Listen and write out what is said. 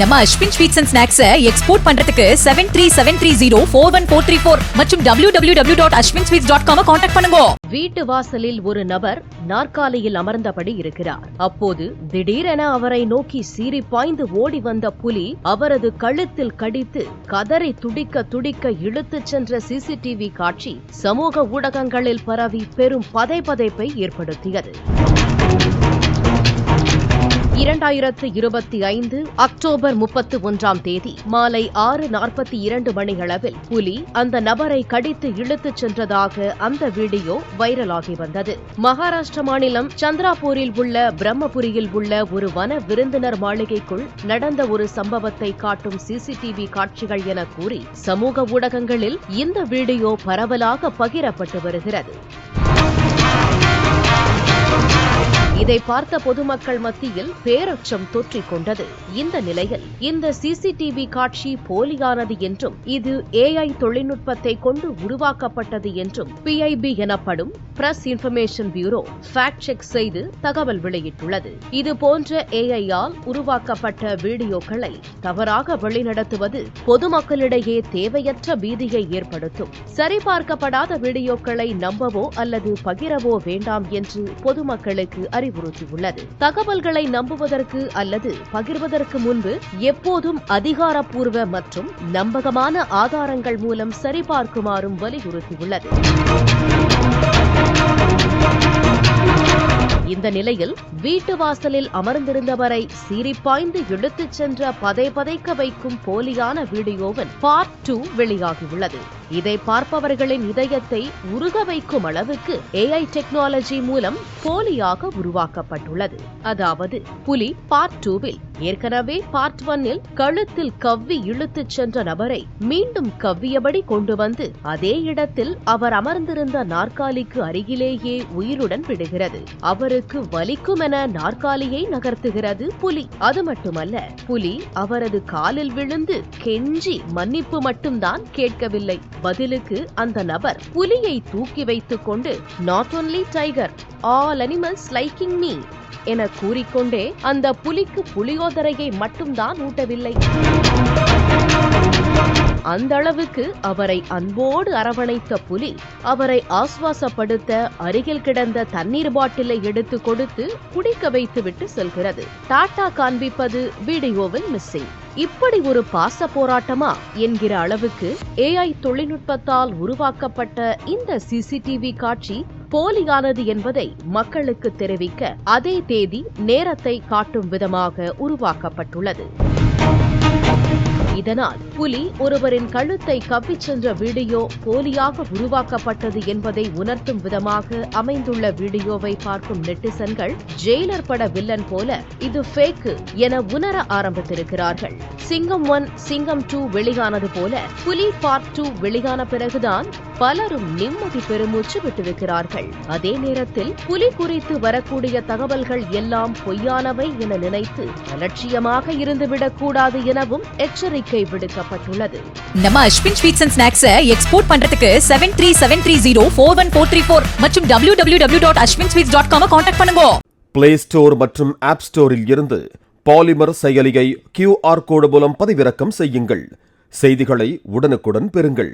நம்ம Ashwin sweets and snacks export பண்றதுக்கு seven three seven three zero four one four three four மற்றும் W W W dot Ashwin sweets dot com contact பண்ணுங்க. வீட்டு வாசலில் ஒரு நபர் நாற்காலியில் அமர்ந்தபடி இருக்கிறார். அப்போது திடீரென அவரை நோக்கி சீறி பாய்ந்து ஓடி வந்த புலி அவரது கழுத்தில் கடித்து கதறி துடிக்க துடிக்க இழுத்து சென்ற சிசிடிவி காட்சி சமூக ஊடகங்களில் பரவி பெரும் பதைபதைப்பை ஏற்படுத்தியது. இரண்டாயிரத்து இருபத்தி ஐந்து அக்டோபர் முப்பத்து ஒன்றாம் தேதி மாலை ஆறு நாற்பத்தி இரண்டு மணியளவில் புலி அந்த நபரை கடித்து இழுத்துச் சென்றதாக அந்த வீடியோ வைரலாகி வந்தது. மகாராஷ்டிர மாநிலம் சந்திராபூரில் உள்ள பிரம்மபுரியில் உள்ள ஒரு வன விருந்தினர் மாளிகைக்குள் நடந்த ஒரு சம்பவத்தை காட்டும் சிசிடிவி காட்சிகள் என கூறி சமூக ஊடகங்களில் இந்த வீடியோ பரவலாக பகிரப்பட்டு வருகிறது. இதை பார்த்த பொதுமக்கள் மத்தியில் பேரச்சம் தொற்றிக் கொண்டது. இந்த நிலையில் இந்த சிசிடிவி காட்சி போலியானது என்றும் இது ஏஐ தொழில்நுட்பத்தை கொண்டு உருவாக்கப்பட்டது என்றும் பிஐபி எனப்படும் press information bureau fact check செய்து தகவல் வெளியிட்டுள்ளது. இது போன்ற ஏஐயால் உருவாக்கப்பட்ட வீடியோக்களை தவறாக வழிநடத்துவது பொதுமக்களிடையே தேவையற்ற பீதியை ஏற்படுத்தும். சரிபார்க்கப்படாத வீடியோக்களை நம்பவோ அல்லது பகிரவோ வேண்டாம் என்று பொதுமக்களுக்கு அறிவுறுத்தியுள்ளது. தகவல்களை நம்புவதற்கு அல்லது பகிர்வதற்கு முன்பு எப்போதும் அதிகாரப்பூர்வ மற்றும் நம்பகமான ஆதாரங்கள் மூலம் சரிபார்க்குமாறும் வலியுறுத்தியுள்ளது. இந்த நிலையில் வீட்டு வாசலில் அமர்ந்திருந்தவரை சீறிப்பாய்ந்து இழுத்துச் சென்ற பதை பதைக்க வைக்கும் போலியான வீடியோவின் பார்ட் டூ வெளியாகியுள்ளது. இதை பார்ப்பவர்களின் இதயத்தை உருக வைக்கும் அளவுக்கு ஏஐ டெக்னாலஜி மூலம் போலியாக உருவாக்கப்பட்டுள்ளது. அதாவது புலி பார்ட் டூவில் ஏற்கனவே பார்ட் ஒன்னில் கழுத்தில் கவ்வி இழுத்துச் சென்ற நபரை மீண்டும் கவ்வியபடி கொண்டு வந்து அதே இடத்தில் அவர் அமர்ந்திருந்த நாற்காலிக்கு அருகிலேயே உயிருடன் விடுகிறது. அவருக்கு வலிக்கும் என நாற்காலியை நகர்த்துகிறது புலி. அது மட்டுமல்ல புலி அவரது காலில் விழுந்து கெஞ்சி மன்னிப்பு மட்டும்தான் கேட்கவில்லை. பதிலுக்கு அந்த நபர் புலியை தூக்கி வைத்துக் கொண்டு not only tiger all animals liking me என கூறிக்கொண்டே அந்த புலிக்கு புலியோதரையை மட்டும்தான் ஊட்டவில்லை. அந்த அளவுக்கு அவரை அன்போடு அரவணைத்த புலி அவரை ஆஸ்வாசப்படுத்த அருகில் கிடந்த தண்ணீர் பாட்டிலை எடுத்து கொடுத்து குடிக்க வைத்துவிட்டு செல்கிறது. டாடா காண்பிப்பது வீடியோவில் மிஸ்ஸிங் இப்படி ஒரு பாச போராட்டமா என்கிற அளவுக்கு ஏஐ தொழில்நுட்பத்தால் உருவாக்கப்பட்ட இந்த சிசிடிவி காட்சி போலியானது என்பதை மக்களுக்கு தெரிவிக்க அதே தேதி நேரத்தை காட்டும் விதமாக உருவாக்கப்பட்டுள்ளது. இதனால் புலி ஒருவரின் கழுத்தை கவ்விச் சென்ற வீடியோ போலியாக உருவாக்கப்பட்டது என்பதை உணர்த்தும் விதமாக அமைந்துள்ள வீடியோவை பார்க்கும் நெட்டிசன்கள் ஜெயிலர் பட வில்லன் போல இது ஃபேக்கு என உணர ஆரம்பித்திருக்கிறார்கள். சிங்கம் ஒன் சிங்கம் டூ வெளியானது போல புலி பார்ட் டூ வெளியான பிறகுதான் பலரும் நிம்மதி பெருமூச்சு விட்டிருக்கிறார்கள். அதே நேரத்தில் புலி குறித்து வரக்கூடிய தகவல்கள் எல்லாம் பொய்யானவை என நினைத்து அலட்சியமாக இருந்துவிடக் கூடாது எனவும் எச்சரிக்கை விடுக்கப்பட்டுள்ளது. நம்ம Ashwin sweets and snacks export பண்றதுக்கு seven three seven three zero four one four three four மற்றும் W W W dot Ashwin sweets dot com contact பண்ணுங்க. பிளே ஸ்டோர் மற்றும் ஆப் ஸ்டோரில் இருந்து பாலிமர் செயலியை கியூஆர் கோடு மூலம் பதிவிறக்கம் செய்யுங்கள். செய்திகளை உடனுக்குடன் பெறுங்கள்.